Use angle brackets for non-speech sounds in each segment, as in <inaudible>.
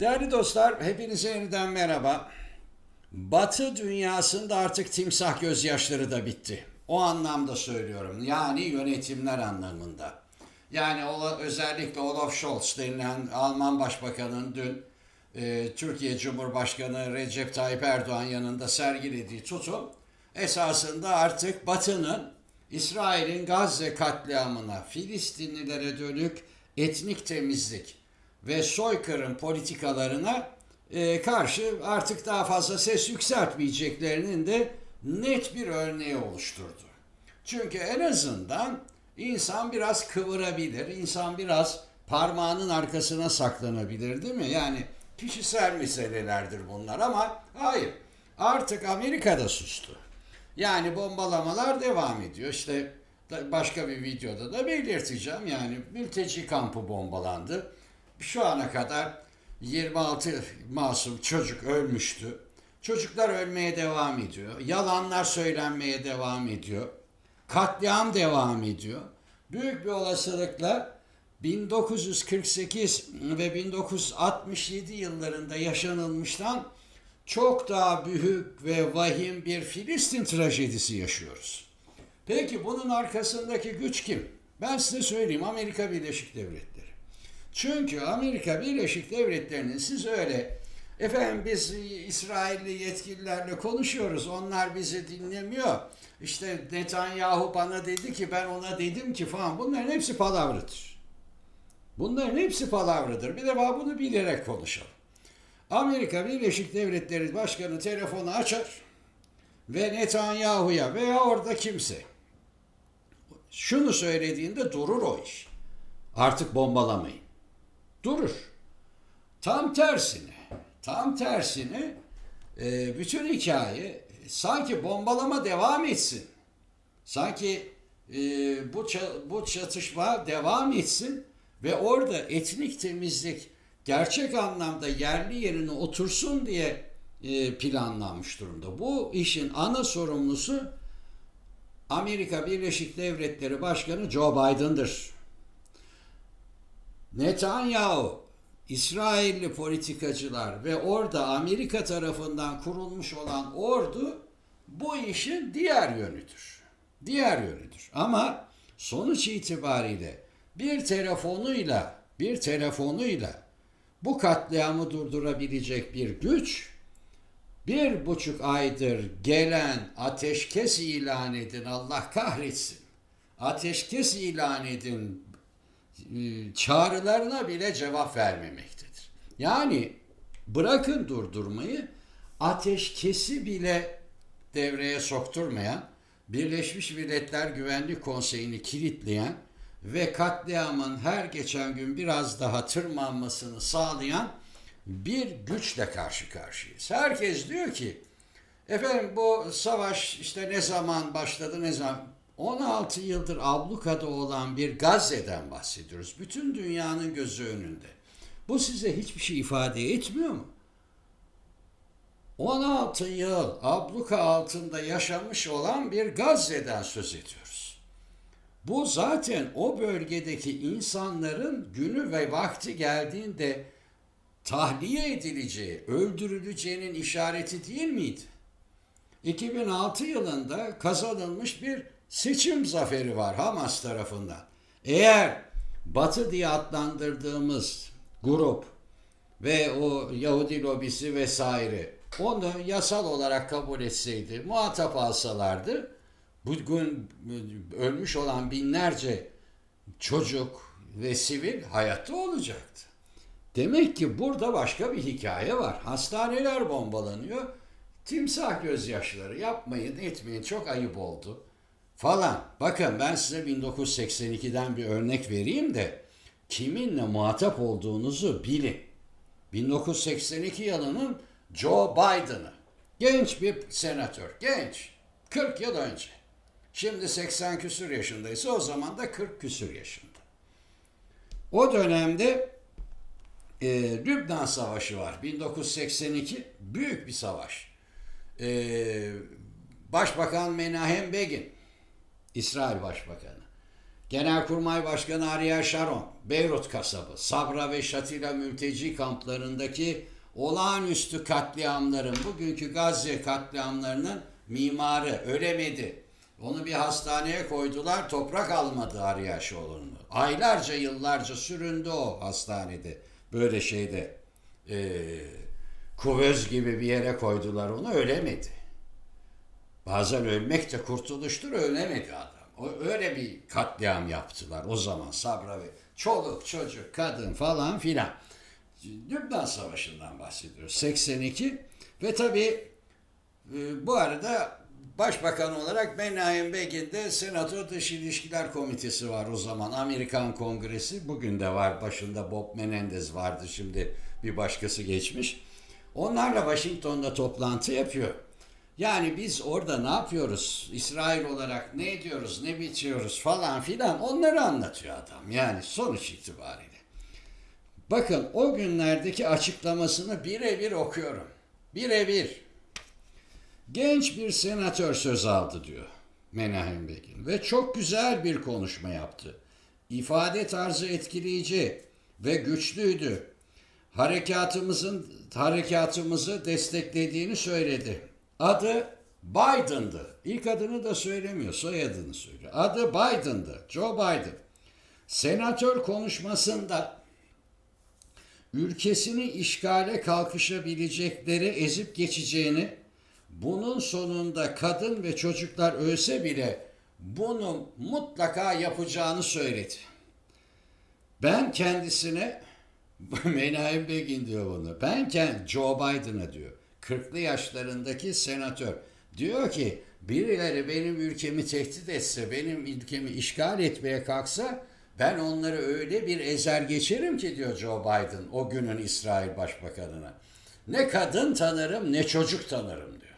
Değerli dostlar, hepinize yeniden merhaba. Batı dünyasında artık timsah gözyaşları da bitti. O anlamda söylüyorum. Yani yönetimler anlamında. Yani özellikle Olaf Scholz denilen Alman Başbakanı'nın dün e, Türkiye Cumhurbaşkanı Recep Tayyip Erdoğan yanında sergilediği tutum esasında artık Batı'nın İsrail'in Gazze katliamına, Filistinlilere dönük etnik temizlik ve soykırım politikalarına e, karşı artık daha fazla ses yükseltmeyeceklerinin de net bir örneği oluşturdu. Çünkü en azından insan biraz kıvırabilir, insan biraz parmağının arkasına saklanabilir değil mi? Yani kişisel meselelerdir bunlar ama hayır artık Amerika'da sustu. Yani bombalamalar devam ediyor. İşte başka bir videoda da belirteceğim. Yani mülteci kampı bombalandı. Şu ana kadar 26 masum çocuk ölmüştü. Çocuklar ölmeye devam ediyor. Yalanlar söylenmeye devam ediyor. Katliam devam ediyor. Büyük bir olasılıkla 1948 ve 1967 yıllarında yaşanılmıştan çok daha büyük ve vahim bir Filistin trajedisi yaşıyoruz. Peki bunun arkasındaki güç kim? Ben size söyleyeyim Amerika Birleşik Devletleri. Çünkü Amerika Birleşik Devletleri'nin siz öyle efendim biz İsrailli yetkililerle konuşuyoruz onlar bizi dinlemiyor. İşte Netanyahu bana dedi ki ben ona dedim ki falan bunların hepsi palavradır. Bunların hepsi palavradır. Bir defa bunu bilerek konuşalım. Amerika Birleşik Devletleri Başkanı telefonu açar ve Netanyahu'ya veya orada kimse şunu söylediğinde durur o iş. Artık bombalamayın. Durur. Tam tersine, tam tersine e, bütün hikaye sanki bombalama devam etsin. Sanki e, bu bu çatışma devam etsin ve orada etnik temizlik gerçek anlamda yerli yerine otursun diye e, planlanmış durumda. Bu işin ana sorumlusu Amerika Birleşik Devletleri Başkanı Joe Biden'dır. Netanyahu, İsrailli politikacılar ve orada Amerika tarafından kurulmuş olan ordu bu işin diğer yönüdür. Diğer yönüdür. Ama sonuç itibariyle bir telefonuyla bir telefonuyla bu katliamı durdurabilecek bir güç bir buçuk aydır gelen ateşkes ilan edin Allah kahretsin. Ateşkes ilan edin çağrılarına bile cevap vermemektedir. Yani bırakın durdurmayı ateşkesi bile devreye sokturmayan Birleşmiş Milletler Güvenlik Konseyi'ni kilitleyen ve katliamın her geçen gün biraz daha tırmanmasını sağlayan bir güçle karşı karşıyayız. Herkes diyor ki efendim bu savaş işte ne zaman başladı ne zaman 16 yıldır ablukada olan bir Gazze'den bahsediyoruz. Bütün dünyanın gözü önünde. Bu size hiçbir şey ifade etmiyor mu? 16 yıl abluka altında yaşamış olan bir Gazze'den söz ediyoruz. Bu zaten o bölgedeki insanların günü ve vakti geldiğinde tahliye edileceği, öldürüleceğinin işareti değil miydi? 2006 yılında kazanılmış bir seçim zaferi var Hamas tarafından. Eğer Batı diye adlandırdığımız grup ve o Yahudi lobisi vesaire onu yasal olarak kabul etseydi, muhatap alsalardı, bugün ölmüş olan binlerce çocuk ve sivil hayatta olacaktı. Demek ki burada başka bir hikaye var. Hastaneler bombalanıyor. Timsah gözyaşları yapmayın etmeyin çok ayıp oldu falan. Bakın ben size 1982'den bir örnek vereyim de kiminle muhatap olduğunuzu bilin. 1982 yılının Joe Biden'ı. Genç bir senatör. Genç. 40 yıl önce. Şimdi 80 küsür yaşındaysa o zaman da 40 küsür yaşında. O dönemde e, Lübnan Savaşı var. 1982 büyük bir savaş. E, Başbakan Menahem Begin, İsrail Başbakanı. Genelkurmay Başkanı Ariel Sharon, Beyrut kasabı, Sabra ve Şatila mülteci kamplarındaki olağanüstü katliamların, bugünkü Gazze katliamlarının mimarı ölemedi. Onu bir hastaneye koydular, toprak almadı Sharon'u. Aylarca, yıllarca süründü o hastanede. Böyle şeyde, eee kuvöz gibi bir yere koydular onu, ölemedi. Bazen ölmek de kurtuluştur, ölemedi adam. O, öyle bir katliam yaptılar o zaman Sabra ve çoluk, çocuk, kadın falan filan. Lübnan Savaşı'ndan bahsediyoruz. 82 ve tabii e, bu arada Başbakan olarak Menahem Begin'de Senato Dış İlişkiler Komitesi var o zaman. Amerikan Kongresi bugün de var. Başında Bob Menendez vardı. Şimdi bir başkası geçmiş. Onlarla Washington'da toplantı yapıyor. Yani biz orada ne yapıyoruz? İsrail olarak ne ediyoruz, ne bitiyoruz falan filan onları anlatıyor adam. Yani sonuç itibariyle. Bakın o günlerdeki açıklamasını birebir okuyorum. Birebir. Genç bir senatör söz aldı diyor Menahem Begin ve çok güzel bir konuşma yaptı. İfade tarzı etkileyici ve güçlüydü. Harekatımızın harekatımızı desteklediğini söyledi. Adı Biden'dı. İlk adını da söylemiyor, soyadını söylüyor. Adı Biden'dı, Joe Biden. Senatör konuşmasında ülkesini işgale kalkışabilecekleri ezip geçeceğini, bunun sonunda kadın ve çocuklar ölse bile bunu mutlaka yapacağını söyledi. Ben kendisine <laughs> Menahem Begin diyor bunu. Ben kend, Joe Biden'a diyor. 40'lı yaşlarındaki senatör. Diyor ki birileri benim ülkemi tehdit etse, benim ülkemi işgal etmeye kalksa ben onları öyle bir ezer geçerim ki diyor Joe Biden o günün İsrail Başbakanına. Ne kadın tanırım ne çocuk tanırım diyor.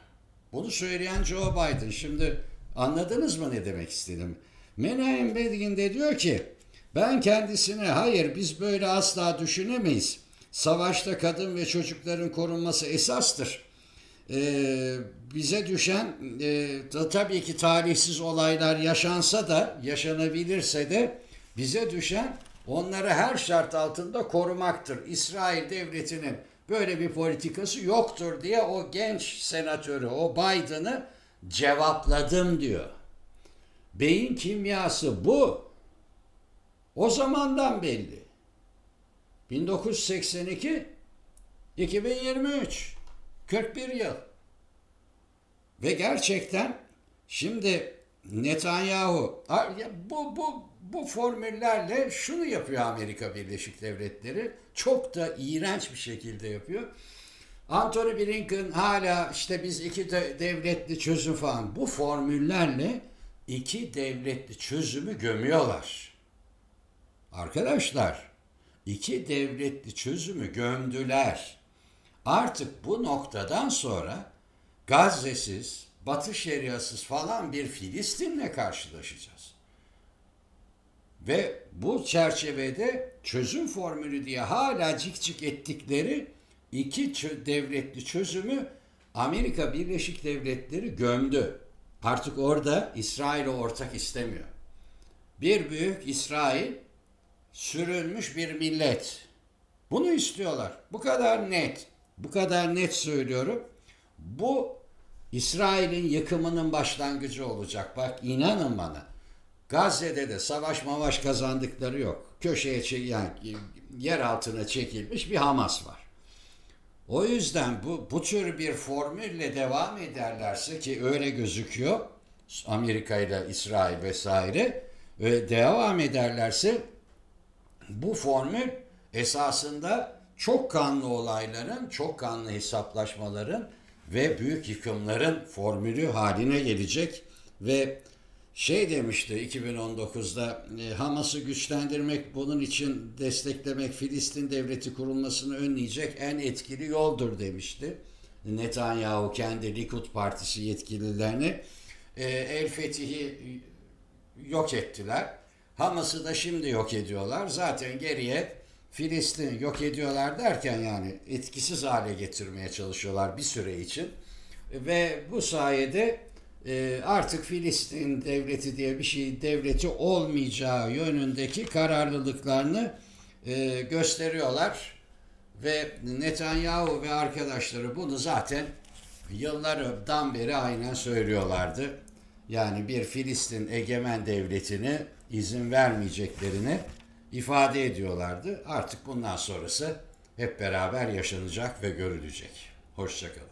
Bunu söyleyen Joe Biden. Şimdi anladınız mı ne demek istedim? Menahem Begin de diyor ki ben kendisine hayır biz böyle asla düşünemeyiz. Savaşta kadın ve çocukların korunması esastır. Ee, bize düşen e, da, tabii ki talihsiz olaylar yaşansa da yaşanabilirse de bize düşen onları her şart altında korumaktır. İsrail devletinin böyle bir politikası yoktur diye o genç senatörü, o Biden'ı cevapladım diyor. Beyin kimyası bu. O zamandan belli. 1982 2023 41 yıl. Ve gerçekten şimdi Netanyahu bu bu bu formüllerle şunu yapıyor Amerika Birleşik Devletleri. Çok da iğrenç bir şekilde yapıyor. Anthony Blinken hala işte biz iki de devletli çözüm falan bu formüllerle iki devletli çözümü gömüyorlar. Arkadaşlar iki devletli çözümü gömdüler. Artık bu noktadan sonra Gazze'siz, Batı Şeriasız falan bir Filistin'le karşılaşacağız. Ve bu çerçevede çözüm formülü diye hala cik cik ettikleri iki devletli çözümü Amerika Birleşik Devletleri gömdü. Artık orada İsrail'e ortak istemiyor. Bir büyük İsrail sürülmüş bir millet. Bunu istiyorlar. Bu kadar net. Bu kadar net söylüyorum. Bu İsrail'in yıkımının başlangıcı olacak. Bak inanın bana. Gazze'de de savaş mavaş kazandıkları yok. Köşeye yani yer altına çekilmiş bir Hamas var. O yüzden bu, bu tür bir formülle devam ederlerse ki öyle gözüküyor Amerika ile İsrail vesaire ve devam ederlerse bu formül esasında çok kanlı olayların, çok kanlı hesaplaşmaların ve büyük yıkımların formülü haline gelecek ve şey demişti 2019'da e, Hamas'ı güçlendirmek, bunun için desteklemek, Filistin devleti kurulmasını önleyecek en etkili yoldur demişti. Netanyahu kendi Likud Partisi yetkililerini e, El Fetih'i yok ettiler. Hamas'ı da şimdi yok ediyorlar. Zaten geriye Filistin yok ediyorlar derken yani etkisiz hale getirmeye çalışıyorlar bir süre için. Ve bu sayede e, artık Filistin devleti diye bir şey devleti olmayacağı yönündeki kararlılıklarını e, gösteriyorlar ve Netanyahu ve arkadaşları bunu zaten yıllardan beri aynen söylüyorlardı. Yani bir Filistin egemen devletine izin vermeyeceklerini ifade ediyorlardı. Artık bundan sonrası hep beraber yaşanacak ve görülecek. Hoşçakalın.